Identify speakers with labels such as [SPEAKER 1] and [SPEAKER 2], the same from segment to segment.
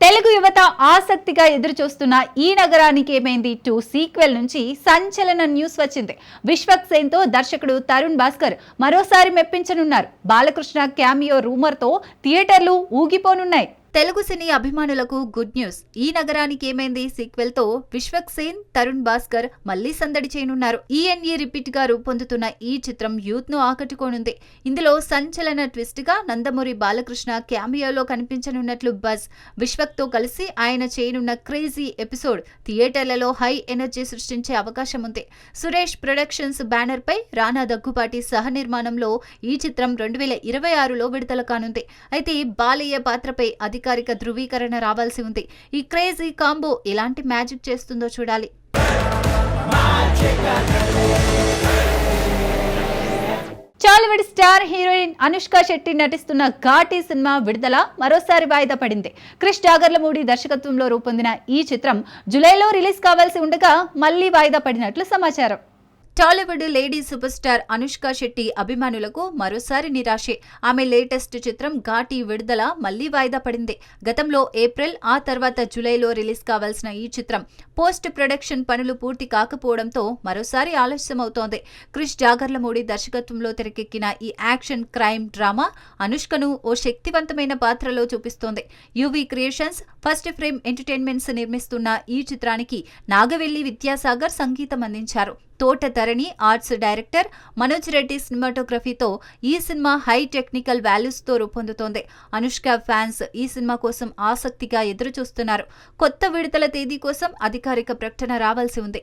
[SPEAKER 1] తెలుగు యువత ఆసక్తిగా ఎదురుచూస్తున్న ఈ నగరానికి ఏమైంది? టూ సీక్వెల్ నుంచి సంచలన న్యూస్ వచ్చింది. విశ్వక్ సేన్తో దర్శకుడు తరుణ్ భాస్కర్ మరోసారి మెప్పించనున్నారు. బాలకృష్ణ క్యామియో రూమర్తో థియేటర్లు ఊగిపోనున్నాయి. తెలుగు సినీ అభిమానులకు గుడ్ న్యూస్. ఈ నగరానికి ఏమైంది? సీక్వెల్తో విశ్వక్ సేన్ తరుణ్ భాస్కర్ మళ్ళీ సందడి చేయనున్నారు. ఈఎన్ఈ రిపీట్గా రూపొందుతున్న ఈ చిత్రం యూత్ను ఆకట్టుకోనుంది. ఇందులో సంచలన ట్విస్ట్గా నందమూరి బాలకృష్ణ క్యామియోలో కనిపించనున్నట్లు బజ్. విశ్వక్తో కలిసి ఆయన చేయనున్న క్రేజీ ఎపిసోడ్ థియేటర్లలో హై ఎనర్జీ సృష్టించే అవకాశం ఉంది సురేష్ ప్రొడక్షన్స్ బ్యానర్ పై రానా దగ్గుపాటి సహ నిర్మాణంలో ఈ చిత్రం రెండు వేల ఇరవై ఆరులో విడుదల కానుంది. అయితే బాలయ్య పాత్రపై అధికారిక ధృవీకరణ రావాల్సి ఉంది. ఈ క్రేజీ కాంబో ఎలాంటి మ్యాజిక్ చేస్తుందో చూడాలి. చాలీవుడ్ స్టార్ హీరోయిన్ అనుష్క శెట్టి నటిస్తున్న ఘాటీ సినిమా విడుదల మరోసారి వాయిదా పడింది. క్రిష్ జాగర్లమూడి దర్శకత్వంలో రూపొందిన ఈ చిత్రం జూలైలో రిలీజ్ కావాల్సి ఉండగా మళ్ళీ వాయిదా పడినట్లు సమాచారం. Tollywood lady super star Anushka Shetty అభిమానులకు మరోసారి నిరాశే. ఆమె లేటెస్ట్ చిత్రం ఘాటి విడుదల మళ్ళీ వాయిదా పడింది. గతంలో ఏప్రిల్ ఆ తర్వాత జూలైలో రిలీజ్ కావాల్సిన ఈ చిత్రం పోస్ట్ ప్రొడక్షన్ పనులు పూర్తి కాకపోవడంతో మరోసారి ఆలస్యమవుతోంది. క్రిష్ జాగర్లమూడి దర్శకత్వంలో తెరకెక్కిన ఈ యాక్షన్ క్రైమ్ డ్రామా అనుష్కను ఓ శక్తివంతమైన పాత్రలో చూపిస్తోంది. UV creations first frame entertainments నిర్మిస్తున్న ఈ చిత్రానికి నాగవెల్లి విద్యాసాగర్ సంగీతం అందించారు. తోట ధరణి ఆర్ట్స్ డైరెక్టర్ మనోజ్ రెడ్డి సినిమాటోగ్రఫీతో ఈ సినిమా హై టెక్నికల్ వాల్యూస్తో రూపొందుతోంది. అనుష్క ఫ్యాన్స్ ఈ సినిమా కోసం ఆసక్తిగా ఎదురుచూస్తున్నారు. కొత్త విడుదల తేదీ కోసం అధికారిక ప్రకటన రావాల్సి ఉంది.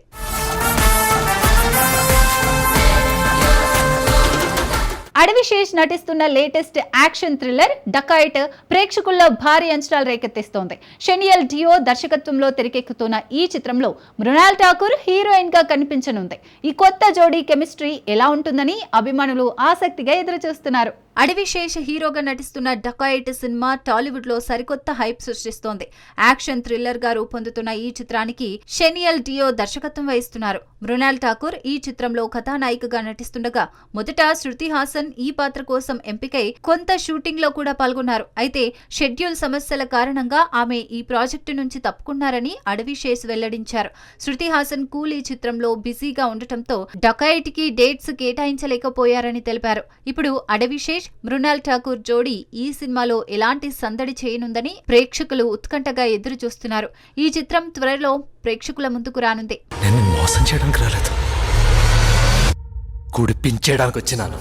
[SPEAKER 1] అడవిశేష్ నటిస్తున్న లేటెస్ట్ యాక్షన్ థ్రిల్లర్ డకాయిట్ ప్రేక్షకుల్లో భారీ అంచనాలు రేకెత్తిస్తోంది. షెనియల్ డియో దర్శకత్వంలో తెరకెక్కుతున్న ఈ చిత్రంలో మృణాల్ ఠాకూర్ హీరోయిన్గా కనిపించనుంది. ఈ కొత్త జోడీ కెమిస్ట్రీ ఎలా ఉంటుందని అభిమానులు ఆసక్తిగా ఎదురుచూస్తున్నారు. అడవిశేష్ హీరోగా నటిస్తున్న డకాయిట్ సినిమా టాలీవుడ్లో సరికొత్త హైప్ సృష్టిస్తోంది. యాక్షన్ థ్రిల్లర్గా రూపొందుతున్న ఈ చిత్రానికి షెనియల్ డియో దర్శకత్వం వహిస్తున్నారు. మృణాల్ ఠాకూర్ ఈ చిత్రంలో కథానాయికగా నటిస్తుండగా మొదట శృతి హాసన్ ఈ పాత్ర కోసం ఎంపికై కొంత షూటింగ్లో కూడా పాల్గొన్నారు. అయితే షెడ్యూల్ సమస్యల కారణంగా ఆమె ఈ ప్రాజెక్టు నుంచి తప్పుకున్నారని అడవిశేష్ వెల్లడించారు. శృతి హాసన్ కూల్ ఈ చిత్రంలో బిజీగా ఉండటంతో డకాయిట్కి డేట్స్ కేటాయించలేకపోయారని తెలిపారు. ఇప్పుడు అడవిశేష్ మృణాల్ ఠాకూర్ జోడీ ఈ సినిమాలో ఎలాంటి సందడి చేయనుందని ప్రేక్షకులు ఉత్కంఠగా ఎదురు చూస్తున్నారు ఈ చిత్రం త్వరలో ప్రేక్షకుల ముందుకు రానుంది.
[SPEAKER 2] నేను మోసం చేయడానికి రాలేదు. కుడిపించేయడానికి వచ్చినాను